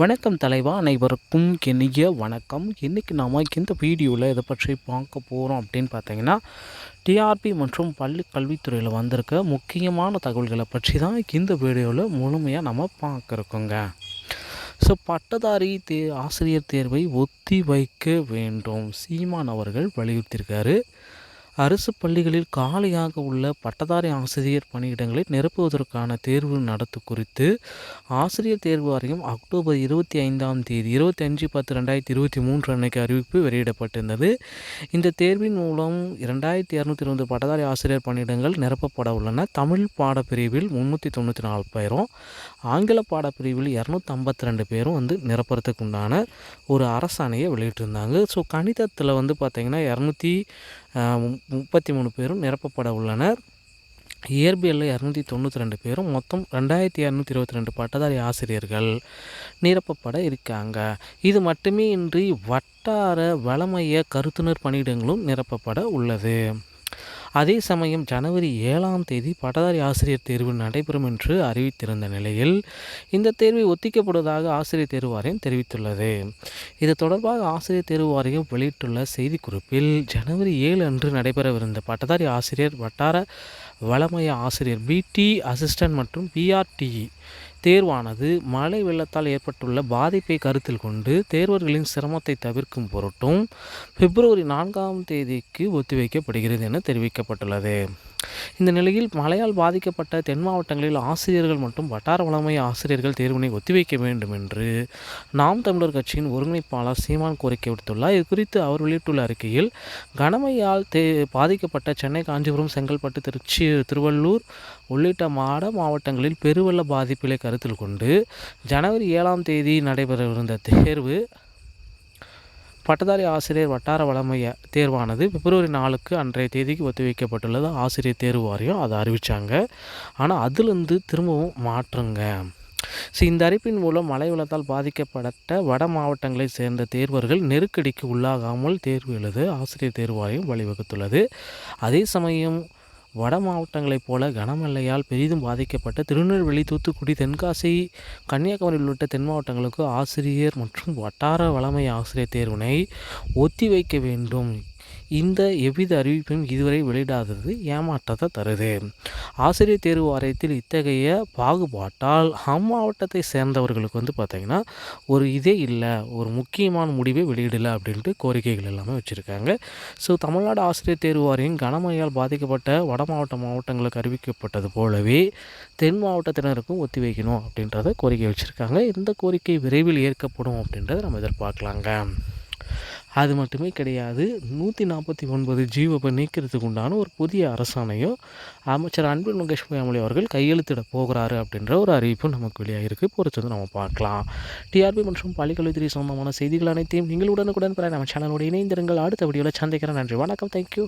வணக்கம் தலைவா அனைவருக்கும் இனிய வணக்கம். இன்றைக்கி நாம் இந்த வீடியோவில் இதை பற்றி பார்க்க போகிறோம் அப்படின்னு பார்த்தீங்கன்னா டிஆர்பி மற்றும் பள்ளி கல்வித்துறையில் வந்திருக்க முக்கியமான தகவல்களை பற்றி தான் இந்த வீடியோவில் முழுமையாக நம்ம பார்க்குறோங்க. ஸோ பட்டதாரி தே ஆசிரியர் தேர்வை ஒத்தி வைக்க வேண்டும். சீமான் அவர்கள் வலியுறுத்தியிருக்காரு. அரசு பள்ளிகளில் காலியாக உள்ள பட்டதாரி ஆசிரியர் பணியிடங்களை நிரப்புவதற்கான தேர்வு நடத்து குறித்து ஆசிரியர் தேர்வு வாரியம் அக்டோபர் இருபத்தி ஐந்தாம் தேதி இருபத்தி அஞ்சு பத்து ரெண்டாயிரத்தி இருபத்தி மூன்று அன்னைக்கு அறிவிப்பு வெளியிடப்பட்டிருந்தது. இந்த தேர்வின் மூலம் இரண்டாயிரத்தி இரநூத்தி இருபது பட்டதாரி ஆசிரியர் பணியிடங்கள் நிரப்பப்பட உள்ளன. தமிழ் பாடப்பிரிவில் முந்நூற்றி தொண்ணூற்றி நாலு பேரும் ஆங்கில பாடப்பிரிவில் இரநூத்தி ஐம்பத்தி ரெண்டு பேரும் வந்து நிரப்புறதுக்கு உண்டான ஒரு அரசாணையை வெளியிட்டிருந்தாங்க. ஸோ கணிதத்தில் வந்து பார்த்திங்கன்னா இரநூத்தி முப்பத்தி மூணு பேரும் நிரப்பப்பட உள்ளனர். இயற்பியலில் இரநூத்தி தொண்ணூற்றி ரெண்டு பேரும் மொத்தம் ரெண்டாயிரத்தி இரநூத்தி இருபத்தி ரெண்டு பட்டதாரி ஆசிரியர்கள் நிரப்பப்பட இருக்காங்க. இது மட்டுமே இன்றி வட்டார வளமைய கருத்துனர் பணியிடங்களும் நிரப்பப்பட உள்ளது. அதே சமயம் ஜனவரி ஏழாம் தேதி பட்டதாரி ஆசிரியர் தேர்வு நடைபெறும் என்று அறிவித்திருந்த நிலையில் இந்த தேர்வை ஒத்திக்கப்படுவதாக ஆசிரியர் தேர்வு வாரியம் தெரிவித்துள்ளது. இது தொடர்பாக ஆசிரியர் தேர்வு வாரியம் வெளியிட்டுள்ள செய்திக்குறிப்பில் ஜனவரி ஏழு அன்று நடைபெறவிருந்த பட்டதாரி ஆசிரியர் வட்டார வளமைய ஆசிரியர் பிடி அசிஸ்டன்ட் மற்றும் பிஆர்டிஇ தேர்வானது மழை வெள்ளத்தால் ஏற்பட்டுள்ள பாதிப்பை கருத்தில் கொண்டு தேர்வர்களின் சிரமத்தை தவிர்க்கும் பொருட்டும் பிப்ரவரி நான்காம் தேதிக்கு ஒத்திவைக்கப்படுகிறது என தெரிவிக்கப்பட்டுள்ளது. இந்த நிலையில் மழையால் பாதிக்கப்பட்ட தென் மாவட்டங்களில் ஆசிரியர்கள் மற்றும் வட்டார வளமை ஆசிரியர்கள் தேர்வினை ஒத்திவைக்க வேண்டும் என்று நாம் தமிழர் கட்சியின் ஒருங்கிணைப்பாளர் சீமான் கோரிக்கை விடுத்துள்ளார். இது குறித்து அவர் வெளியிட்டுள்ள அறிக்கையில் கனமையால் தே பாதிக்கப்பட்ட சென்னை காஞ்சிபுரம் செங்கல்பட்டு திருச்சி திருவள்ளூர் உள்ளிட்ட மாட மாவட்டங்களில் பெருவெள்ள பாதிப்புகளை கருத்தில் கொண்டு ஜனவரி ஏழாம் தேதி நடைபெறவிருந்த தேர்வு பட்டதாரி ஆசிரியர் வட்டார வளமைய தேர்வானது பிப்ரவரி நாலுக்கு அன்றைய தேதிக்கு ஒத்திவைக்கப்பட்டுள்ளது. ஆசிரியர் தேர்வு வாரியம் அதை அறிவித்தாங்க ஆனால் அதுலேருந்து திரும்பவும் மாற்றுங்க. ஸோ இந்த அறிப்பின் மூலம் மழை வெள்ளத்தால் பாதிக்கப்பட்ட வட மாவட்டங்களைச் சேர்ந்த தேர்வர்கள் நெருக்கடிக்கு உள்ளாகாமல் தேர்வு எழுத ஆசிரியர் தேர்வாரியம் வழிவகுத்துள்ளது. அதே சமயம் வட மாவட்டங்களைப் போல கனமழையால் பெரிதும் பாதிக்கப்பட்ட திருநெல்வேலி தூத்துக்குடி தென்காசி கன்னியாகுமரி உள்ளிட்ட தென் மாவட்டங்களுக்கு ஆசிரியர் மற்றும் வட்டார வளமை ஆசிரியர் தேர்வினை ஒத்திவைக்க வேண்டும். இந்த எவ்வித அறிவிப்பும் இதுவரை வெளியிடாதது ஏமாற்றத்தை தருது. ஆசிரியர் தேர்வு வாரியத்தில் இத்தகைய பாகுபாட்டால் அம்மாவட்டத்தை சேர்ந்தவர்களுக்கு வந்து பார்த்திங்கன்னா ஒரு இதே இல்லை ஒரு முக்கியமான முடிவை வெளியிடலை அப்படின்ட்டு கோரிக்கைகள் எல்லாமே வச்சுருக்காங்க. ஸோ தமிழ்நாடு ஆசிரியர் தேர்வு வாரியம் கனமழையால் பாதிக்கப்பட்ட வட மாவட்ட மாவட்டங்களுக்கு அறிவிக்கப்பட்டது போலவே தென் மாவட்டத்தினருக்கும் ஒத்தி வைக்கணும் அப்படின்றத கோரிக்கை வச்சுருக்காங்க. இந்த கோரிக்கை விரைவில் ஏற்கப்படும் அப்படின்றத நம்ம எதிர்பார்க்கலாங்க. அது மட்டுமே கிடையாது. நூற்றி நாற்பத்தி ஒன்பது ஜீவப்பை நீக்கிறதுக்கு உண்டான ஒரு புதிய அரசாணையும் அமைச்சர் அன்பில் முகேஷ் பொய்யாமொழி அவர்கள் கையெழுத்திட போகிறாரு அப்படின்ற ஒரு அறிவிப்பும் நமக்கு வெளியாகிருக்கு. பொறுத்து வந்து நம்ம பார்க்கலாம். டிஆர்பி மற்றும் பள்ளிக்கல்வித்துறை சொந்தமான செய்திகள் அனைத்தையும் நீங்கள் உடனுக்குடன் பெற நம்ம சேனலோடு இணைந்திருங்கள். அடுத்த வீடியோவில் சந்திக்கிறேன். நன்றி. வணக்கம். தேங்க்யூ